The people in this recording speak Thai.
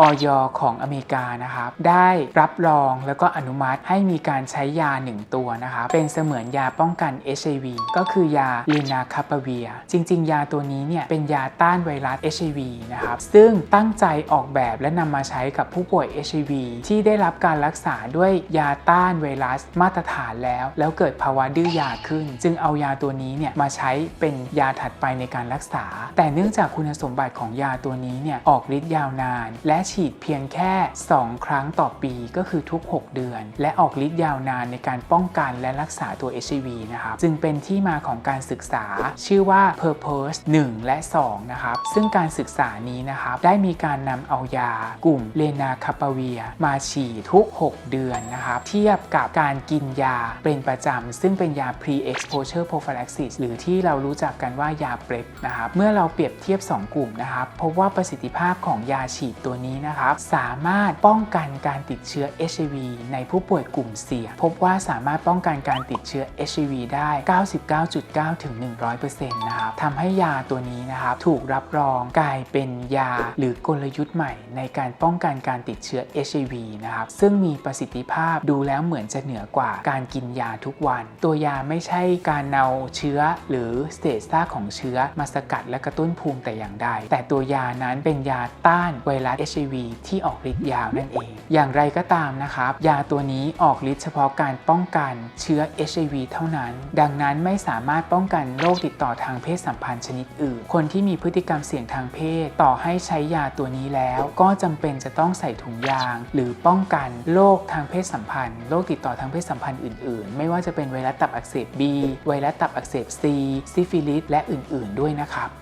ออยของอเมริกานะครับได้รับรองแล้วก็อนุมัติให้มีการใช้ยา 1 ตัวนะครับเป็นเสมือนยาป้องกัน HIV ก็คือยาลีนาคาปาเวีย จริง ๆ ยาตัวนี้เนี่ยเป็นยาต้านไวรัส HIV นะครับซึ่งตั้งใจออกแบบและนำมาใช้กับผู้ป่วย HIV ที่ได้รับการรักษาด้วยยาต้านไวรัสมาตรฐานแล้ว แล้วเกิดภาวะดื้อยาขึ้น จึงเอายาตัวนี้เนี่ยมาใช้เป็นยาถัดไปในการรักษา แต่เนื่องจากคุณสมบัติของยาตัวนี้เนี่ยออกฤทธิ์ยาวนาน และฉีดเพียงแค่ 2 ครั้งต่อปีก็คือทุก 6 เดือน และออกฤทธิ์ยาวนานในการป้องกันและรักษาตัว HIV นะครับจึงเป็นที่มาของการศึกษาชื่อว่า Purpose 1 และ 2 นะครับ ซึ่งการศึกษานี้นะครับได้มีการนำเอายากลุ่มเลนาคาปาเวีย มาฉีดทุก 6 เดือนนะครับ เทียบกับการกินยาเป็นประจำ ซึ่งเป็นยา pre-exposure prophylaxis หรือที่เรารู้จักกันว่ายาเปร p นะครับ เมื่อเราเปรียบเทียบ 2 กลุ่มนะครับพบว่าประสิทธิภาพของยาฉีดตัวนี้นะครับสามารถป้องกันการติดเชื้อ HIV ในผู้ป่วยกลุ่มเสี่ยงพบว่าสามารถป้องกันการติดเชื้อ HIV ได้ 99.9 ถึง 100%นะครับทำให้ยาตัวนี้นะครับถูกรับรองกลายเป็นยาหรือกลยุทธ์ใหม่ ในการป้องกันการติดเชื้อ HIV นะครับซึ่งมีประสิทธิภาพดูแล้วเหมือนจะเหนือกว่าการกินยาทุกวัน ตัวยาไม่ใช่การเอาเชื้อหรือสเตจซากของเชื้อมาสกัดและกระตุ้นภูมิแต่อย่างใด แต่ตัวยานั้นเป็นยาต้านไวรัส HIV ที่ออกฤทธิ์ยาวนั่นเอง อย่างไรก็ตามนะครับ ยาตัวนี้ออกฤทธิ์เฉพาะการป้องกันเชื้อ HIV เท่านั้น ดังนั้นไม่สามารถป้องกันโรคติดต่อทางเพศสัมพันธ์ชนิดอื่น คนที่มีพฤติกรรมเสี่ยงทางเพศ ต่อให้ใช้ยาตัวนี้แล้ว ก็จำเป็นจะต้องใส่ถุงยาง หรือป้องกันโรคทางเพศสัมพันธ์ โรคติดต่อทางเพศสัมพันธ์อื่น ๆ ไม่ว่าจะเป็นไวรัสตับอักเสบ B ไวรัสตับอักเสบ C ซิฟิลิสและอื่น ๆ ด้วยนะครับ